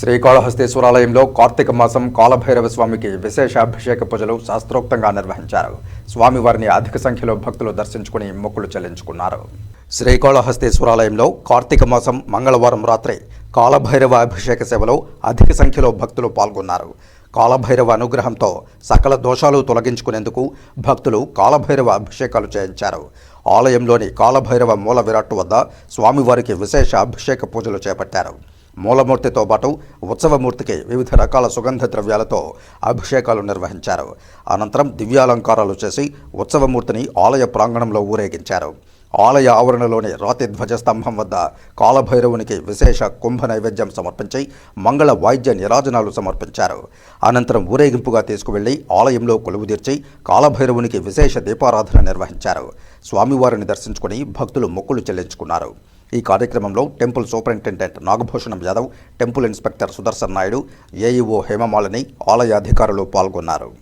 శ్రీకాళహస్తీశ్వరాలయంలో కార్తీక మాసం కాలభైరవ స్వామికి విశేష అభిషేక పూజలు శాస్త్రోక్తంగా నిర్వహించారు. స్వామివారిని అధిక సంఖ్యలో భక్తులు దర్శించుకుని మొక్కులు చెల్లించుకున్నారు. శ్రీకాళహస్తీశ్వరాలయంలో కార్తీక మాసం మంగళవారం రాత్రి కాలభైరవ అభిషేక సేవలో అధిక సంఖ్యలో భక్తులు పాల్గొన్నారు. కాలభైరవ అనుగ్రహంతో సకల దోషాలు తొలగించుకునేందుకు భక్తులు కాలభైరవ అభిషేకాలు చేయించారు. ఆలయంలోని కాలభైరవ మూల విరాట్టు వద్ద స్వామివారికి విశేష అభిషేక పూజలు చేపట్టారు. మూలమూర్తితో పాటు ఉత్సవమూర్తికి వివిధ రకాల సుగంధ ద్రవ్యాలతో అభిషేకాలు నిర్వహించారు. అనంతరం దివ్యాలంకారాలు చేసి ఉత్సవమూర్తిని ఆలయ ప్రాంగణంలో ఊరేగించారు. ఆలయ ఆవరణలోని రాతి ధ్వజస్తంభం వద్ద కాలభైరవునికి విశేష కుంభ నైవేద్యం సమర్పించి మంగళ వాయిద్య నిరాజనాలు సమర్పించారు. అనంతరం ఊరేగింపుగా తీసుకువెళ్ళి ఆలయంలో కొలువుదీర్చి కాలభైరవునికి విశేష దీపారాధన నిర్వహించారు. స్వామివారిని దర్శించుకుని భక్తులు మొక్కులు చెల్లించుకున్నారు. ఈ కార్యక్రమంలో temple superintendent Nagabhushanam Yadav temple inspector Sudarshan Naidu AEO Hemamalini ఆలయ అధికారులు పాల్గొన్నారు.